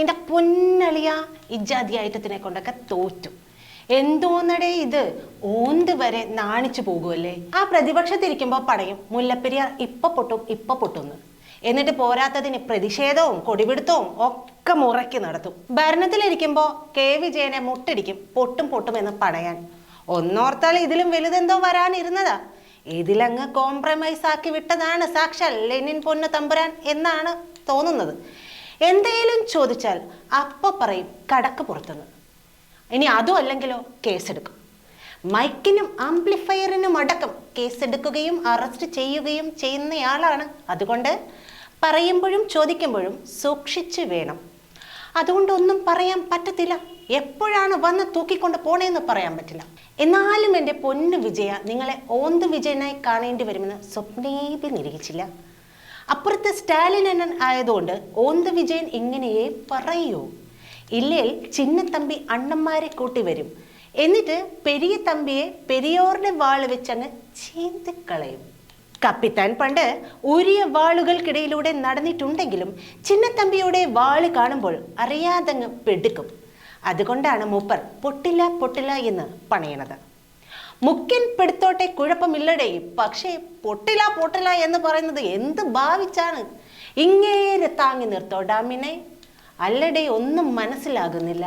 എന്റെ പൊന്നളിയ ഇജാതി ഐറ്റത്തിനെ കൊണ്ടൊക്കെ തോറ്റു. എന്തോന്നടേ ഇത്? ഓന്ത് വരെ നാണിച്ചു പോകുമല്ലേ ആ പ്രതിപക്ഷത്തിരിക്കുമ്പോൾ പറയും മുല്ലപ്പെരിയാർ ഇപ്പൊ പൊട്ടും ഇപ്പൊ പൊട്ടുന്നു. എന്നിട്ട് പോരാത്തതിന് പ്രതിഷേധവും കൊടിപിടുത്തവും ഒക്കെ മുറയ്ക്ക് നടത്തും. ഭരണത്തിലിരിക്കുമ്പോൾ കെ വിജയനെ മുട്ടടിക്കും പൊട്ടും പൊട്ടും എന്ന് പറയാൻ ഒന്നോർത്താൽ ഇതിലും വലുതെന്തോ വരാനിരുന്നതാ. ഇതിലങ്ങ് കോംപ്രമൈസ് ആക്കി വിട്ടതാണ് സാക്ഷാൽ ലെനിൻ പൊന്നു തമ്പുരാൻ എന്നാണ് തോന്നുന്നത്. എന്തേലും ചോദിച്ചാൽ അപ്പ പറയും കടക്ക് പുറത്തുനിന്ന്. ഇനി അതും അല്ലെങ്കിലോ കേസെടുക്കും. മൈക്കിനും ആംപ്ലിഫയറിനും അടക്കം കേസെടുക്കുകയും അറസ്റ്റ് ചെയ്യുകയും ചെയ്യുന്നയാളാണ്. അതുകൊണ്ട് പറയുമ്പോഴും ചോദിക്കുമ്പോഴും സൂക്ഷിച്ചു വേണം. അതുകൊണ്ടൊന്നും പറയാൻ പറ്റത്തില്ല. എപ്പോഴാണ് വന്ന് തൂക്കിക്കൊണ്ട് പോണേന്ന് പറയാൻ പറ്റില്ല. എന്നാലും എന്റെ പൊന്നു വിജയ നിങ്ങളെ ഓന്ത് വിജയനായി കാണേണ്ടി വരുമെന്ന് സ്വപ്നേപി നിരീക്ഷിച്ചില്ല. അപ്പുറത്ത് സ്റ്റാലിൻ അണ്ണൻ ആയതുകൊണ്ട് ഓന്ത് വിജയൻ ഇങ്ങനെയേ പറയൂ. ഇല്ലേൽ ചിന്നത്തമ്പി അണ്ണന്മാരെ കൂട്ടി വരും. എന്നിട്ട് പെരിയ തമ്പിയെ പെരിയോറിന്റെ വാൾ വെച്ചങ്ങ് ചീന്തിക്കളയും കപ്പിത്താൻ പണ്ട് ഉരിയ വാളുകൾക്കിടയിലൂടെ നടന്നിട്ടുണ്ടെങ്കിലും ചിന്നത്തമ്പിയുടെ വാൾ കാണുമ്പോൾ അറിയാതങ്ങ് പെടുക്കും. അതുകൊണ്ടാണ് മൂപ്പർ പൊട്ടില്ല പൊട്ടില്ല എന്ന് പണയണത്. മുഖ്യൻ പെടുത്തോട്ടെ കുഴപ്പമില്ലടേ. പക്ഷേ പൊട്ടില പൊട്ടില എന്ന് പറയുന്നത് എന്ത് ഭാവിച്ചാണ്? ഇങ്ങേരെ താങ്ങി നിർത്തോ ഡാമിനെ. അല്ലടേ ഒന്നും മനസ്സിലാകുന്നില്ല.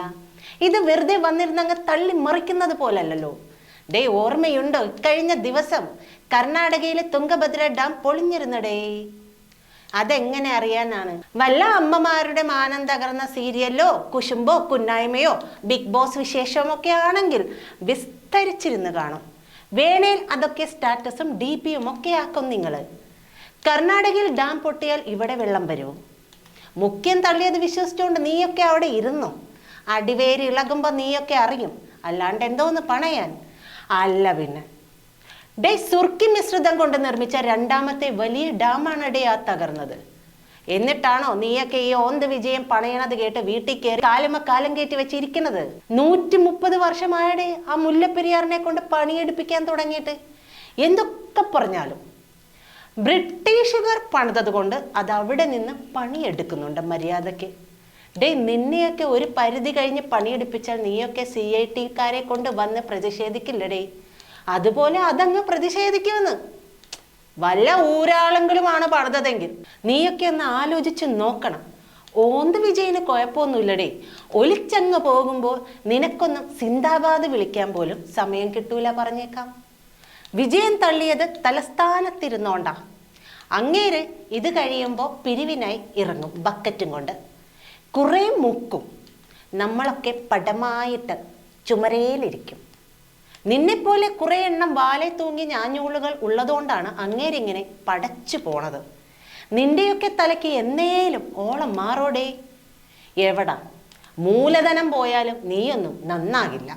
ഇത് വെറുതെ വന്നിരുന്നങ്ങ് തള്ളി മറിക്കുന്നത് പോലല്ലോ ഡേ ഓർമ്മയുണ്ടോ? ഇക്കഴിഞ്ഞ ദിവസം കർണാടകയിലെ തുങ്കഭദ്ര ഡാം പൊളിഞ്ഞിരുന്നടേ. അതെങ്ങനെ അറിയാനാണ്? വല്ല അമ്മമാരുടെ മാനം തകർന്ന സീരിയലോ കുശുമ്പോ കുന്നായ്മയോ ബിഗ് ബോസ് വിശേഷമൊക്കെ ആണെങ്കിൽ വിസ്തരിച്ചിരുന്ന് കാണും. വേണേൽ അതൊക്കെ സ്റ്റാറ്റസും ഡി പിയും ഒക്കെ ആക്കും നിങ്ങൾ കർണാടകയിൽ ഡാം പൊട്ടിയാൽ ഇവിടെ വെള്ളം വരുമോ മുഖ്യം തള്ളിയത് വിശ്വസിച്ചുകൊണ്ട് നീയൊക്കെ അവിടെ ഇരുന്നു. അടിവേര് ഇളകുമ്പോൾ നീയൊക്കെ അറിയും. അല്ലാണ്ട് എന്തോന്ന് പണയാൻ? അല്ല പിന്നെ. ഡേ സുർക്കി മിശ്രിതം കൊണ്ട് നിർമ്മിച്ച രണ്ടാമത്തെ വലിയ ഡാമാണ് ഡേ ആ തകർന്നത്. എന്നിട്ടാണോ നീയൊക്കെ ഈ ഓന്ത് വിജയം പണയണത് കേട്ട് വീട്ടിൽ കയറി കാലുമ കാലം കയറ്റി വെച്ചിരിക്കുന്നത്? നൂറ്റി മുപ്പത് വർഷമായടേ ആ മുല്ലപ്പെരിയാറിനെ കൊണ്ട് പണിയെടുപ്പിക്കാൻ തുടങ്ങിയിട്ട്. എന്തൊക്കെ പറഞ്ഞാലും. ബ്രിട്ടീഷുകാർ പണിതത് കൊണ്ട് അത് അവിടെ നിന്ന് പണിയെടുക്കുന്നുണ്ട് മര്യാദയ്ക്ക്. ഡേ നിന്നെയൊക്കെ ഒരു പരിധി കഴിഞ്ഞ് പണിയെടുപ്പിച്ചാൽ നീയൊക്കെ സി ഐ ടിക്കാരെ കൊണ്ട് വന്ന് പ്രതിഷേധിക്കില്ലടേ. അതുപോലെ അതങ്ങ് പ്രതിഷേധിക്കുമെന്ന്. വല്ല ഊരാളെങ്കിലുമാണ് പണിതതെങ്കിൽ നീയൊക്കെ ഒന്ന് ആലോചിച്ച് നോക്കണം. ഓന്ത് വിജയന് കുഴപ്പമൊന്നുമില്ലടേ. ഒലിച്ചങ്ങ് പോകുമ്പോൾ നിനക്കൊന്നും സിന്ദാബാദ് വിളിക്കാൻ പോലും സമയം കിട്ടൂല പറഞ്ഞേക്കാം. വിജയൻ തള്ളിയത് തലസ്ഥാനത്തിരുന്നോണ്ടാ. അങ്ങേര് ഇത് കഴിയുമ്പോൾ പിരിവിനായി ഇറങ്ങും ബക്കറ്റും കൊണ്ട്. കുറേ മുക്കും നമ്മളൊക്കെ പടമായിട്ട് ചുമരയിലിരിക്കും നിന്നെപ്പോലെ കുറേ എണ്ണം വാലെ തൂങ്ങി ഞാഞ്ഞൂളുകൾ ഉള്ളതുകൊണ്ടാണ് അങ്ങേരിങ്ങനെ പടച്ചു പോണത്. നിന്റെയൊക്കെ തലയ്ക്ക് എന്നേലും ഓളം മാറോടേ? എവിടാ? മൂലധനം പോയാലും നീയൊന്നും നന്നാകില്ല.